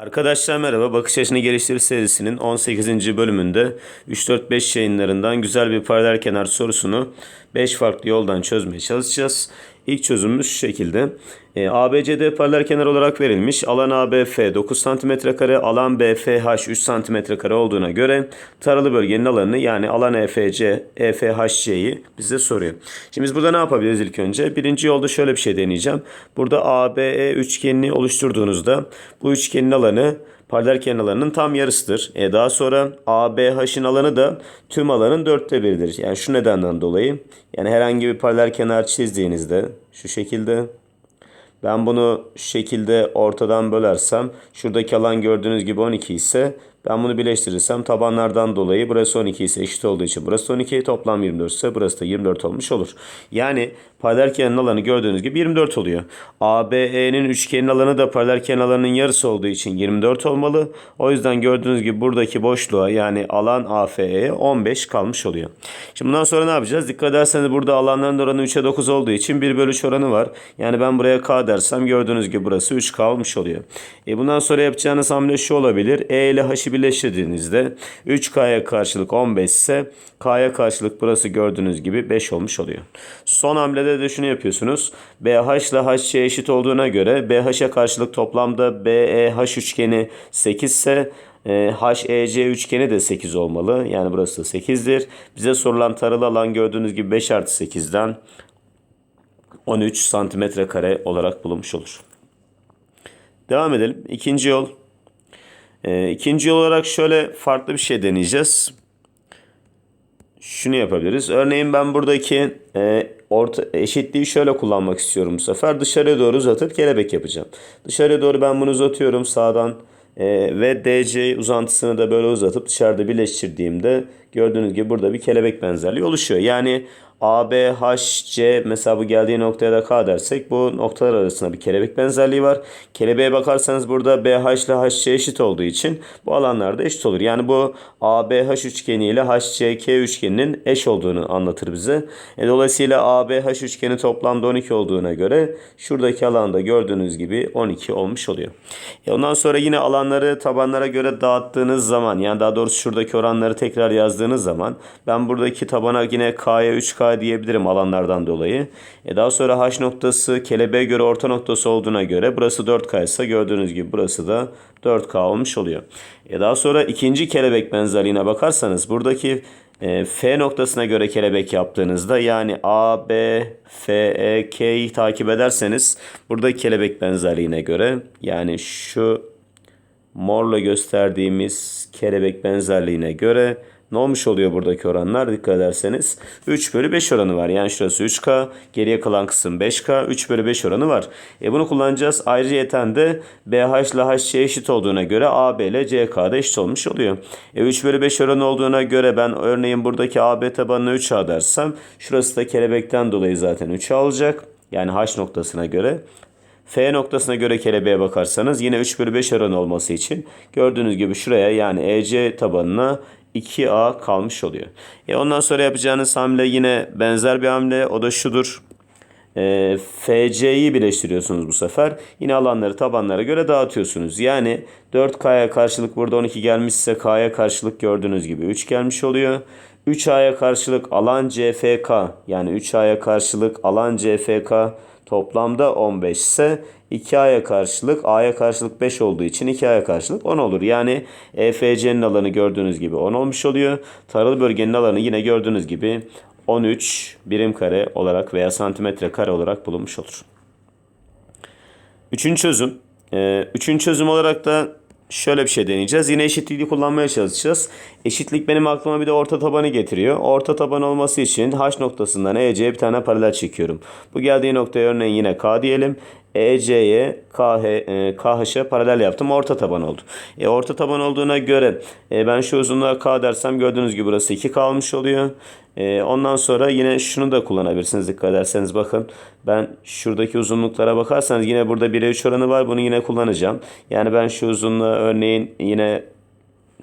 Arkadaşlar merhaba. Bakış Açını Geliştir serisinin 18. bölümünde 3-4-5 yayınlarından güzel bir paralel kenar sorusunu 5 farklı yoldan çözmeye çalışacağız. İlk çözümümüz şu şekilde. E, ABCD paralel kenar olarak verilmiş. Alan ABF 9 cm alan BFH 3 cm olduğuna göre taralı bölgenin alanını yani alan EFC, EFHC'yi bize soruyor. Şimdi biz burada ne yapabiliriz ilk önce? Birinci yolda şöyle bir şey deneyeceğim. Burada ABE üçgenini oluşturduğunuzda bu üçgenin alanı paralel kenar alanının tam yarısıdır. E daha sonra ABH'in alanı da tüm alanın dörtte biridir. Yani şu nedenden dolayı yani herhangi bir paralel kenar çizdiğinizde şu şekilde ben bunu şu şekilde ortadan bölersem şuradaki alan gördüğünüz gibi 12 ise ben bunu birleştirirsem tabanlardan dolayı burası 12 ise eşit olduğu için burası 12 toplam 24 ise burası da 24 olmuş olur. Yani paralel kenarın alanı gördüğünüz gibi 24 oluyor. ABE'nin üçgenin alanı da paralel kenar alanının yarısı olduğu için 24 olmalı. O yüzden gördüğünüz gibi buradaki boşluğa yani alan AFE'ye 15 kalmış oluyor. Şimdi bundan sonra ne yapacağız? Dikkat ederseniz burada alanların oranı 3'e 9 olduğu için 1 bölü 3 oranı var. Yani ben buraya K dersem gördüğünüz gibi burası 3K olmuş oluyor. E bundan sonra yapacağınız hamle şu olabilir. E ile H'ı birleştirdiğinizde 3K'ya karşılık 15 ise K'ya karşılık burası gördüğünüz gibi 5 olmuş oluyor. Son hamlede de şunu yapıyorsunuz. BH ile HC eşit olduğuna göre BH'e karşılık toplamda BEH üçgeni 8 ise e, HEC üçgeni de 8 olmalı. Yani burası 8'dir. Bize sorulan taralı alan gördüğünüz gibi 5 artı 8'den 13 santimetre kare olarak bulunmuş olur. Devam edelim. İkinci yol. Ee, ikinci olarak şöyle farklı bir şey deneyeceğiz. Şunu yapabiliriz. Örneğin ben buradaki e, orta eşitliği şöyle kullanmak istiyorum bu sefer. Dışarıya doğru uzatıp kelebek yapacağım. Dışarıya doğru ben bunu uzatıyorum sağdan e, ve DC uzantısını da böyle uzatıp dışarıda birleştirdiğimde gördüğünüz gibi burada bir kelebek benzerliği oluşuyor. Yani A, B, H, C mesela bu geldiği noktaya da K dersek bu noktalar arasında bir kelebek benzerliği var. Kelebeğe bakarsanız burada BH ile HC eşit olduğu için bu alanlar da eşit olur. Yani bu ABH üçgeni ile HCK üçgeninin eş olduğunu anlatır bize. E, dolayısıyla ABH üçgeni toplamda 12 olduğuna göre şuradaki alanda gördüğünüz gibi 12 olmuş oluyor. E, ondan sonra yine alanları tabanlara göre dağıttığınız zaman yani daha doğrusu şuradaki oranları tekrar yazdığınız zaman ben buradaki tabana yine K'ya 3K diyebilirim alanlardan dolayı. E daha sonra H noktası kelebeğe göre orta noktası olduğuna göre burası 4K ise gördüğünüz gibi burası da 4K olmuş oluyor. E daha sonra ikinci kelebek benzerliğine bakarsanız buradaki e, F noktasına göre kelebek yaptığınızda yani A, B, F, E, K'yi takip ederseniz buradaki kelebek benzerliğine göre yani şu morla gösterdiğimiz kelebek benzerliğine göre ne olmuş oluyor buradaki oranlar dikkat ederseniz 3 bölü 5 oranı var. Yani şurası 3K geriye kalan kısım 5K 3 bölü 5 oranı var. E bunu kullanacağız. Ayrıyeten de BH ile HC eşit olduğuna göre AB ile CK da eşit olmuş oluyor. E 3 bölü 5 oranı olduğuna göre ben örneğin buradaki AB tabanına 3A dersem şurası da kelebekten dolayı zaten 3A olacak. Yani H noktasına göre. F noktasına göre kelebeğe bakarsanız yine 3 bölü 5 oranı olması için gördüğünüz gibi şuraya yani EC tabanına 2A kalmış oluyor. E ondan sonra yapacağınız hamle yine benzer bir hamle. O da şudur. E, FC'yi birleştiriyorsunuz bu sefer. Yine alanları tabanlara göre dağıtıyorsunuz. Yani 4K'ya karşılık burada 12 gelmişse K'ya karşılık gördüğünüz gibi 3 gelmiş oluyor. 3A'ya karşılık alan CFK yani 3A'ya karşılık alan CFK toplamda 15 ise 2A'ya karşılık A'ya karşılık 5 olduğu için 2A'ya karşılık 10 olur. Yani EFC'nin alanı gördüğünüz gibi 10 olmuş oluyor. Taralı bölgenin alanı yine gördüğünüz gibi 13 birim kare olarak veya santimetre kare olarak bulunmuş olur. Üçüncü çözüm. Ee, üçüncü çözüm olarak da şöyle bir şey deneyeceğiz. Yine eşitliği kullanmaya çalışacağız. Eşitlik benim aklıma bir de orta tabanı getiriyor. Orta taban olması için H noktasından EC'ye bir tane paralel çekiyorum. Bu geldiği noktaya örneğin yine K diyelim. EC'ye KH, e, KH'e paralel yaptım. Orta taban oldu. E, orta taban olduğuna göre e, ben şu uzunluğa K dersem gördüğünüz gibi burası 2 kalmış oluyor. E, ondan sonra yine şunu da kullanabilirsiniz dikkat ederseniz bakın. Ben şuradaki uzunluklara bakarsanız yine burada 1'e 3 oranı var. Bunu yine kullanacağım. Yani ben şu uzunluğa örneğin yine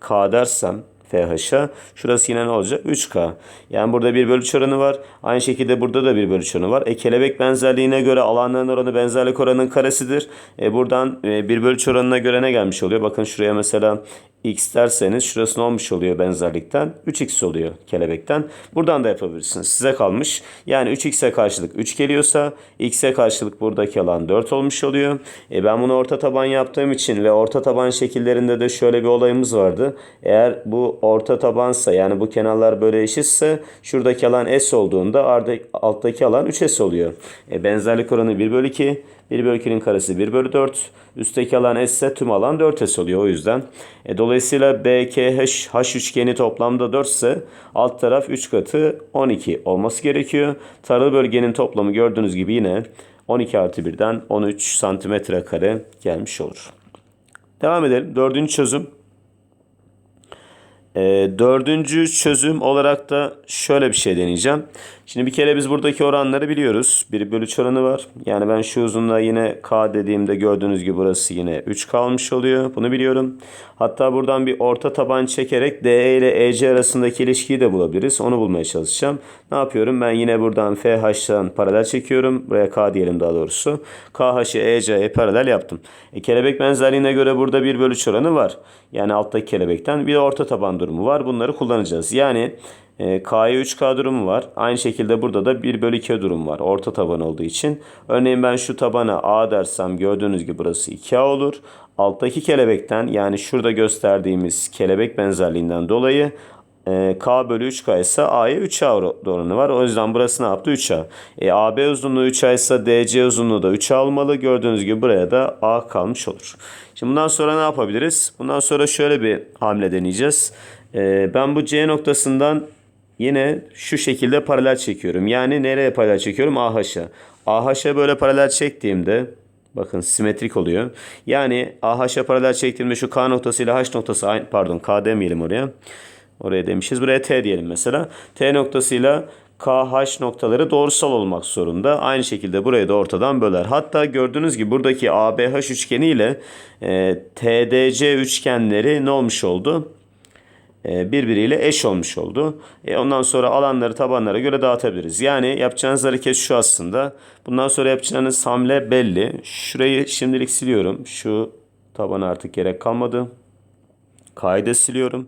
K dersem FH'a. Şurası yine ne olacak? 3K. Yani burada 1 bölü 3 oranı var. Aynı şekilde burada da 1 bölü 3 oranı var. E, kelebek benzerliğine göre alanların oranı benzerlik oranının karesidir. E, buradan e, 1 bölü 3 oranına göre ne gelmiş oluyor? Bakın şuraya mesela x derseniz şurası ne olmuş oluyor benzerlikten? 3x oluyor kelebekten. Buradan da yapabilirsiniz. Size kalmış. Yani 3x'e karşılık 3 geliyorsa x'e karşılık buradaki alan 4 olmuş oluyor. E ben bunu orta taban yaptığım için ve orta taban şekillerinde de şöyle bir olayımız vardı. Eğer bu orta tabansa yani bu kenarlar böyle eşitse şuradaki alan s olduğunda alttaki alan 3s oluyor. E benzerlik oranı 1 bölü 2. 1 bölü 2'nin karesi 1 bölü 4. Üstteki alan S ise tüm alan 4S oluyor o yüzden. E, dolayısıyla BKH H üçgeni toplamda 4 ise alt taraf 3 katı 12 olması gerekiyor. Taralı bölgenin toplamı gördüğünüz gibi yine 12 artı 1'den 13 santimetre kare gelmiş olur. Devam edelim. Dördüncü çözüm. E, dördüncü çözüm olarak da şöyle bir şey deneyeceğim. Şimdi bir kere biz buradaki oranları biliyoruz. 1 bölü 3 oranı var. Yani ben şu uzunluğa yine K dediğimde gördüğünüz gibi burası yine 3 kalmış oluyor. Bunu biliyorum. Hatta buradan bir orta taban çekerek DE ile EC arasındaki ilişkiyi de bulabiliriz. Onu bulmaya çalışacağım. Ne yapıyorum? Ben yine buradan FH'dan paralel çekiyorum. Buraya K diyelim daha doğrusu. KH'ı EC'ye paralel yaptım. E, kelebek benzerliğine göre burada 1 bölü 3 oranı var. Yani alttaki kelebekten bir orta taban durumu var. Bunları kullanacağız. Yani K'ya 3K durumu var. Aynı şekilde burada da 1 bölü 2 durum var. Orta taban olduğu için. Örneğin ben şu tabana A dersem gördüğünüz gibi burası 2A olur. Alttaki kelebekten yani şurada gösterdiğimiz kelebek benzerliğinden dolayı e, K bölü 3K ise A'ya 3A oranı var. O yüzden burası ne yaptı? 3A. E, AB uzunluğu 3A ise DC uzunluğu da 3A olmalı. Gördüğünüz gibi buraya da A kalmış olur. Şimdi bundan sonra ne yapabiliriz? Bundan sonra şöyle bir hamle deneyeceğiz. E, ben bu C noktasından yine şu şekilde paralel çekiyorum. Yani nereye paralel çekiyorum? AH'a. AH'a böyle paralel çektiğimde bakın simetrik oluyor. Yani AH'a paralel çektiğimde şu K noktası ile H noktası aynı pardon K demeyelim oraya. Oraya demişiz. Buraya T diyelim mesela. T noktasıyla KH noktaları doğrusal olmak zorunda. Aynı şekilde burayı da ortadan böler. Hatta gördüğünüz gibi buradaki ABH üçgeni ile e, TDC üçgenleri ne olmuş oldu? E, birbiriyle eş olmuş oldu. E ondan sonra alanları tabanlara göre dağıtabiliriz. Yani yapacağınız hareket şu aslında. Bundan sonra yapacağınız hamle belli. Şurayı şimdilik siliyorum. Şu tabana artık gerek kalmadı. K'yı siliyorum.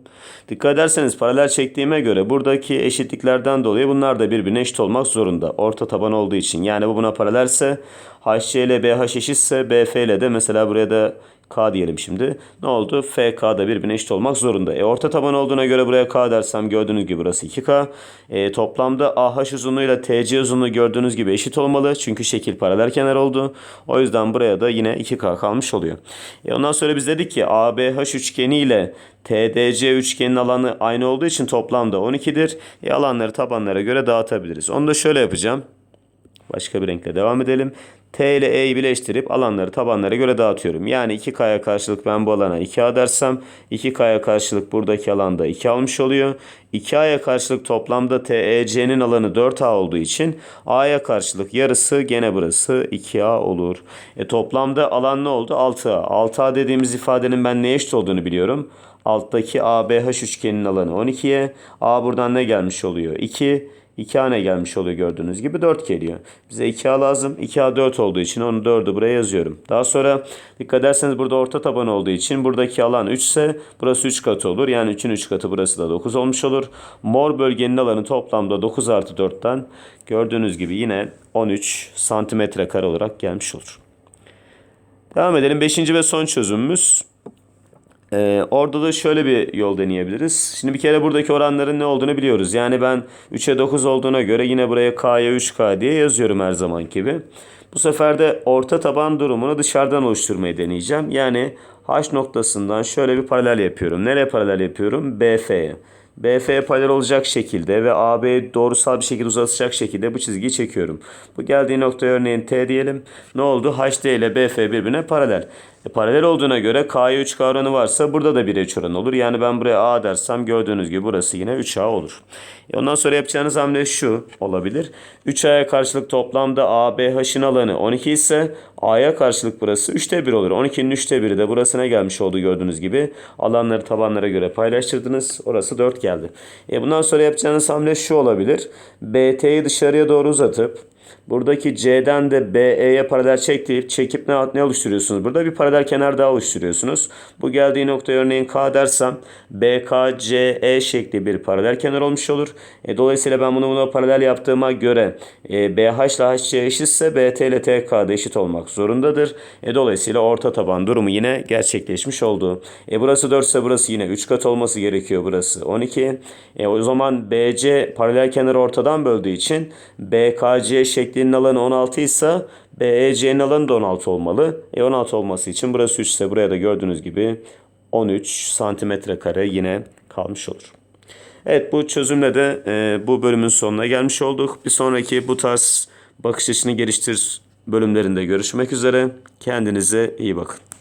Dikkat ederseniz paralel çektiğime göre buradaki eşitliklerden dolayı bunlar da birbirine eşit olmak zorunda. Orta taban olduğu için. Yani bu buna paralelse HC ile BH eşitse BF ile de mesela buraya da K diyelim şimdi. Ne oldu? FK da birbirine eşit olmak zorunda. E orta taban olduğuna göre buraya K dersem gördüğünüz gibi burası 2K. E, toplamda AH uzunluğuyla TC uzunluğu gördüğünüz gibi eşit olmalı. Çünkü şekil paralel kenar oldu. O yüzden buraya da yine 2K kalmış oluyor. E, ondan sonra biz dedik ki ABH üçgeni ile TDC üçgenin alanı aynı olduğu için toplamda 12'dir. E, alanları tabanlara göre dağıtabiliriz. Onu da şöyle yapacağım. Başka bir renkle devam edelim. T ile E'yi birleştirip alanları tabanlara göre dağıtıyorum. Yani 2K'ya karşılık ben bu alana 2A dersem 2K'ya karşılık buradaki alanda 2 almış oluyor. 2A'ya karşılık toplamda TEC'nin alanı 4A olduğu için A'ya karşılık yarısı gene burası 2A olur. E toplamda alan ne oldu? 6A. 6A dediğimiz ifadenin ben neye eşit olduğunu biliyorum. Alttaki ABH üçgeninin alanı 12'ye. A buradan ne gelmiş oluyor? 2. 2A ne gelmiş oluyor gördüğünüz gibi 4 geliyor. Bize 2A lazım. 2A 4 olduğu için onu 4'ü buraya yazıyorum. Daha sonra dikkat ederseniz burada orta taban olduğu için buradaki alan 3 ise burası 3 katı olur. Yani 3'ün 3 katı burası da 9 olmuş olur. Mor bölgenin alanı toplamda 9 artı 4'ten gördüğünüz gibi yine 13 santimetre kare olarak gelmiş olur. Devam edelim. Beşinci ve son çözümümüz. Ee, orada da şöyle bir yol deneyebiliriz. Şimdi bir kere buradaki oranların ne olduğunu biliyoruz. Yani ben 3'e 9 olduğuna göre yine buraya K'ya 3K diye yazıyorum her zaman gibi. Bu sefer de orta taban durumunu dışarıdan oluşturmayı deneyeceğim. Yani H noktasından şöyle bir paralel yapıyorum. Nereye paralel yapıyorum? BF'ye. BF'ye paralel olacak şekilde ve AB doğrusal bir şekilde uzatacak şekilde bu çizgiyi çekiyorum. Bu geldiği nokta örneğin T diyelim. Ne oldu? HD ile BF birbirine paralel. E, paralel olduğuna göre K'ya 3K oranı varsa burada da 1'e 3 oranı olur. Yani ben buraya A dersem gördüğünüz gibi burası yine 3A olur. E, ondan sonra yapacağınız hamle şu olabilir. 3A'ya karşılık toplamda ABH'in alanı 12 ise A'ya karşılık burası 3'te 1 olur. 12'nin 3'te 1'i de burasına gelmiş oldu gördüğünüz gibi. Alanları tabanlara göre paylaştırdınız. Orası 4 geldi. E, bundan sonra yapacağınız hamle şu olabilir. BT'yi dışarıya doğru uzatıp Buradaki C'den de BE'ye paralel çekip çekip ne, ne oluşturuyorsunuz? Burada bir paralel kenar daha oluşturuyorsunuz. Bu geldiği nokta örneğin K dersem BKCE şekli bir paralel kenar olmuş olur. E, dolayısıyla ben bunu buna paralel yaptığıma göre e, BH ile HC eşitse BT ile TK da eşit olmak zorundadır. E, dolayısıyla orta taban durumu yine gerçekleşmiş oldu. E, burası 4 ise burası yine 3 kat olması gerekiyor. Burası 12. E, o zaman BC paralel kenarı ortadan böldüğü için BKC şeklinin alanı 16 ise BEC'nin alanı da 16 olmalı. E 16 olması için burası 3 ise buraya da gördüğünüz gibi 13 santimetre kare yine kalmış olur. Evet bu çözümle de e, bu bölümün sonuna gelmiş olduk. Bir sonraki bu tarz bakış açını geliştir bölümlerinde görüşmek üzere. Kendinize iyi bakın.